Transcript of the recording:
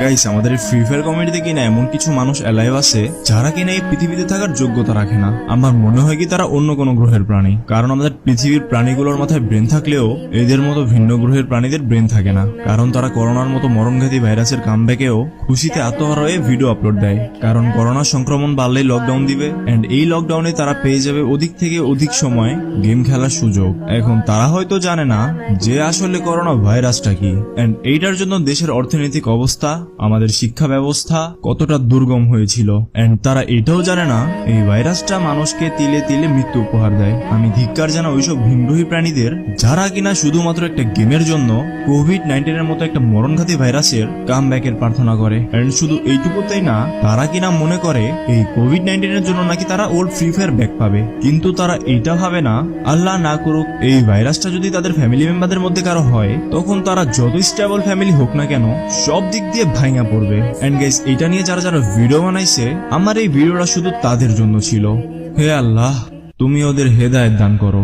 Guys আমাদের free fire কমেডিতে কিনা এমন কিছু মানুষ অ্যালাইভ আছে যারা কিনা এই পৃথিবীতে থাকার যোগ্যতা রাখে না? আমার মনে হয় কি তারা অন্য কোনো গ্রহের প্রাণী। কারণ আমাদের পৃথিবীর প্রাণীগুলোর মাথায় ব্রেন থাকলেও এদের মতো ভিন্ন গ্রহের প্রাণীদের ব্রেন থাকে না। কারণ তারা করোনার মতো মরণঘাতী ভাইরাসের কামব্যাকেও খুশিতে আত্মহারা হয়ে ভিডিও আপলোড দেয়। কারণ করোনা সংক্রমণ বাড়লেই লকডাউন দিবে অ্যান্ড এই লকডাউনে তারা পেয়ে যাবে অধিক থেকে অধিক সময় গেম খেলার সুযোগ। এখন তারা হয়তো জানে না যে আসলে করোনা ভাইরাসটা কি অ্যান্ড এইটার জন্য দেশের অর্থনৈতিক অবস্থা, আমাদের শিক্ষা ব্যবস্থা কতটা দুর্গম হয়েছিল। এন্ড তারা এটাও জানে না, এই ভাইরাসটা মানুষকে তিলে তিলে মৃত্যু উপহার দেয়। আমি ধিক্কার জানা ওইসব ভিনগ্রহী প্রাণীদের, যারা কিনা শুধুমাত্র একটা গেমের জন্য কোভিড নাইন্টিনের মতো একটা মরণঘাতী ভাইরাসের কাম ব্যাকের প্রার্থনা করে। এন্ড শুধু এইটুকুতেই না, তারা কিনা মনে করে এই কোভিড নাইন্টিনের জন্য নাকি তারা ওল্ড ফ্রি ফায়ার ব্যাক পাবে। কিন্তু তারা এইটা ভাবে না, আল্লাহ না করুক, এই ভাইরাসটা যদি তাদের ফ্যামিলি মেম্বারদের মধ্যে কারও হয়, তখন তারা যত স্টেবল ফ্যামিলি হোক না কেন সব দিক দিয়ে ভাঙা পড়বে। এন্ড গাইস এটা নিয়ে যারা যারা ভিডিও বানাইছে, আমার এই ভিডিওটা শুধু তাদের জন্য ছিল। হে আল্লাহ, তুমি ওদের হেদায়েত দান করো।